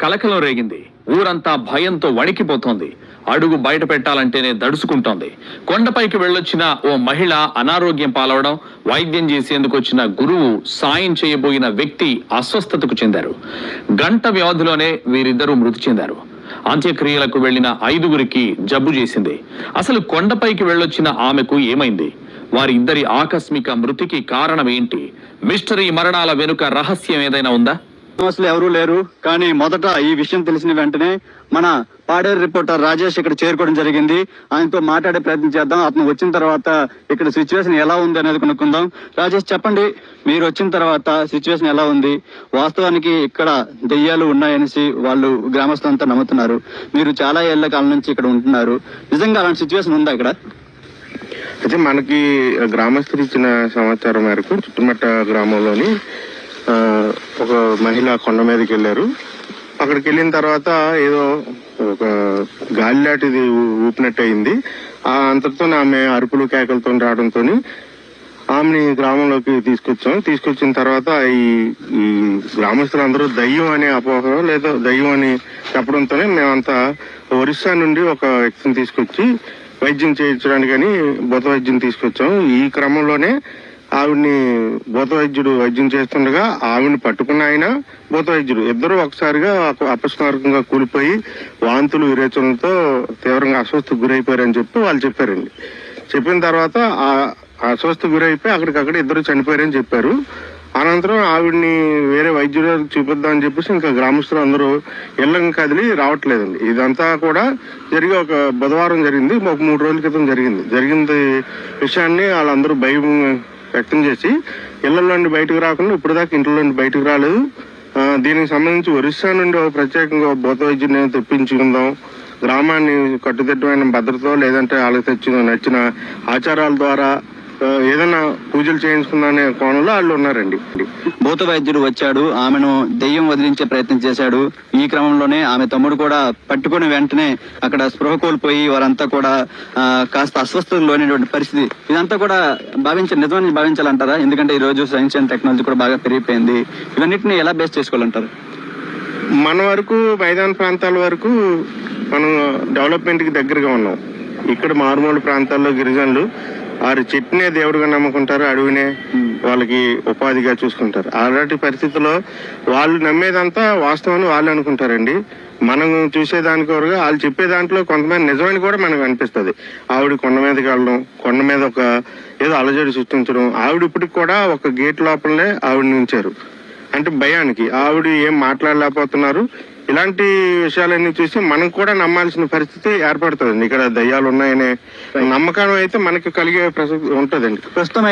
కలకలం రేగింది. ఊరంతా భయంతో వణికిపోతోంది. అడుగు బయట పెట్టాలంటేనే దడుచుకుంటోంది. కొండపైకి వెళ్ళొచ్చిన ఓ మహిళ అనారోగ్యం పాలవడం వైద్యం చేసేందుకు వచ్చిన గురువు సాయం చేయబోయిన వ్యక్తి అస్వస్థతకు చెందారు. గంట వ్యవధిలోనే వీరిద్దరూ మృతి చెందారు. అంత్యక్రియలకు వెళ్ళిన ఐదుగురికి జబ్బు చేసింది. అసలు కొండపైకి వెళ్ళొచ్చిన ఆమెకు ఏమైంది? వారిద్దరి ఆకస్మిక మృతికి కారణం ఏంటి? మిస్టరీ మరణాల వెనుక రహస్యం ఏదైనా ఉందా? అసలు ఎవరూ లేరు. కానీ మొదట ఈ విషయం తెలిసిన వెంటనే మన పాడేరు రిపోర్టర్ రాజేష్ ఇక్కడ చేరుకోవడం జరిగింది. ఆయనతో మాట్లాడే ప్రయత్నం చేద్దాం. అతను వచ్చిన తర్వాత ఇక్కడ సిచ్యువేషన్ ఎలా ఉంది అనేది కొనుక్కుందాం. రాజేష్ చెప్పండి. మీరు వచ్చిన తర్వాత సిచ్యువేషన్ ఎలా ఉంది? వాస్తవానికి ఇక్కడ దెయ్యాలు ఉన్నాయనేసి వాళ్ళు గ్రామస్తులంతా నమ్ముతున్నారు. మీరు చాలా ఏళ్ళ కాలం నుంచి ఇక్కడ ఉంటున్నారు. నిజంగా అలాంటి సిచ్యువేషన్ ఉందా ఇక్కడ? అయితే మనకి గ్రామస్తులు ఇచ్చిన సమాచారం మేరకు చుట్టుమట్ట గ్రామంలోని ఒక మహిళ కొండ మీదకి వెళ్ళారు. అక్కడికి వెళ్ళిన తర్వాత ఏదో ఒక గాలిలాటిది ఊపినట్టు అయింది ఆ అంతటితో ఆమె అరుపులు కేకలతో రావడంతో ఆమెని గ్రామంలోకి తీసుకొచ్చాం. తీసుకొచ్చిన తర్వాత ఈ గ్రామస్తులు గ్రామస్తులందరూ దయ్యం అనే అపోహ లేదా దయ్యం అని చెప్పడంతోనే మేమంతా ఒరిస్సా నుండి ఒక వ్యక్తిని తీసుకొచ్చి వైద్యం చేయించడానికని బుధ వైద్యం తీసుకొచ్చాం. ఈ క్రమంలోనే ఆవిడ్ని భూత వైద్యుడు వైద్యం చేస్తుండగా ఆవిడ్ని పట్టుకున్న ఆయన భూత వైద్యుడు ఇద్దరు ఒకసారిగా అపస్మారకంగా కూలిపోయి వాంతులు విరేచనలతో తీవ్రంగా అస్వస్థకు గురైపోయారని చెప్పి వాళ్ళు చెప్పారండి. చెప్పిన తర్వాత ఆ అస్వస్థ గురైపోయి అక్కడికక్కడ ఇద్దరు చనిపోయారని చెప్పారు. అనంతరం ఆవిడ్ని వేరే వైద్యుడు చూపిద్దామని చెప్పేసి ఇంకా గ్రామస్తులు అందరూ ఇళ్ళం కదిలి రావట్లేదండి. ఇదంతా కూడా జరిగి ఒక బుధవారం జరిగింది. ఒక మూడు రోజుల క్రితం జరిగింది. జరిగింది విషయాన్ని వాళ్ళందరూ భయం వ్యక్తం చేసి ఇళ్ళలో నుండి బయటకు రాకుండా ఇప్పుడు దాకా ఇంట్లో నుండి బయటకు రాలేదు. దీనికి సంబంధించి ఒరిస్సా నుండి ఒక ప్రత్యేకంగా భూత వైద్యుని తెప్పించుకుందాం. గ్రామాన్ని కట్టుదిట్టమైన భద్రత లేదంటే వాళ్ళకి తెచ్చిన నచ్చిన ఆచారాల ద్వారా ఏదైనా పూజలు చేయించుకుందామనే కోణంలో వాళ్ళు ఉన్నారండి. భూత వైద్యుడు వచ్చాడు ఆమెను దెయ్యం వదిలించే ప్రయత్నం చేశాడు. ఈ క్రమంలోనే ఆమె తమ్ముడు కూడా పట్టుకుని వెంటనే అక్కడ స్పృహ కోల్పోయి వారంతా కూడా కాస్త అస్వస్థతకు లోనేటువంటి పరిస్థితి. ఇదంతా కూడా భావించ నిజమని భావించాలంటారా? ఎందుకంటే ఈ రోజు సైన్స్ అండ్ టెక్నాలజీ కూడా బాగా పెరిగిపోయింది. ఇవన్నిటిని ఎలా బేస్ చేసుకోవాలంటారు? మన వరకు మైదాన ప్రాంతాల వరకు మనం డెవలప్మెంట్కి దగ్గరగా ఉన్నాం. ఇక్కడ మారుమూల ప్రాంతాల్లో గిరిజనులు వారి చెట్టునే దేవుడిగా నమ్ముకుంటారు అడవినే వాళ్ళకి ఉపాధిగా చూసుకుంటారు. అలాంటి పరిస్థితుల్లో వాళ్ళు నమ్మేదంతా వాస్తవం వాళ్ళు అనుకుంటారండి. మనం చూసేదానికి వరకు వాళ్ళు చెప్పే దాంట్లో కొంతమంది నిజమని కూడా మనకు అనిపిస్తుంది. ఆవిడ కొండ మీదకి వెళ్ళడం కొండ మీద ఒక ఏదో అలజడి సృష్టించడం ఆవిడ ఇప్పటికి కూడా ఒక గేట్ లోపలనే ఆవిడ ఉంచారు. అంటే భయానికి. ఆవిడ ఏం మాట్లాడలేకపోతున్నారు ఇలాంటి విషయాలన్నీ చూసి మనం కూడా నమ్మాల్సిన పరిస్థితి ఏర్పడుతుంది. ఇక్కడ దయ్యాలు ఉన్నాయనే నమ్మకం అయితే మనకి కలిగే ప్రసక్తి ఉంటుందండి. ప్రస్తుతం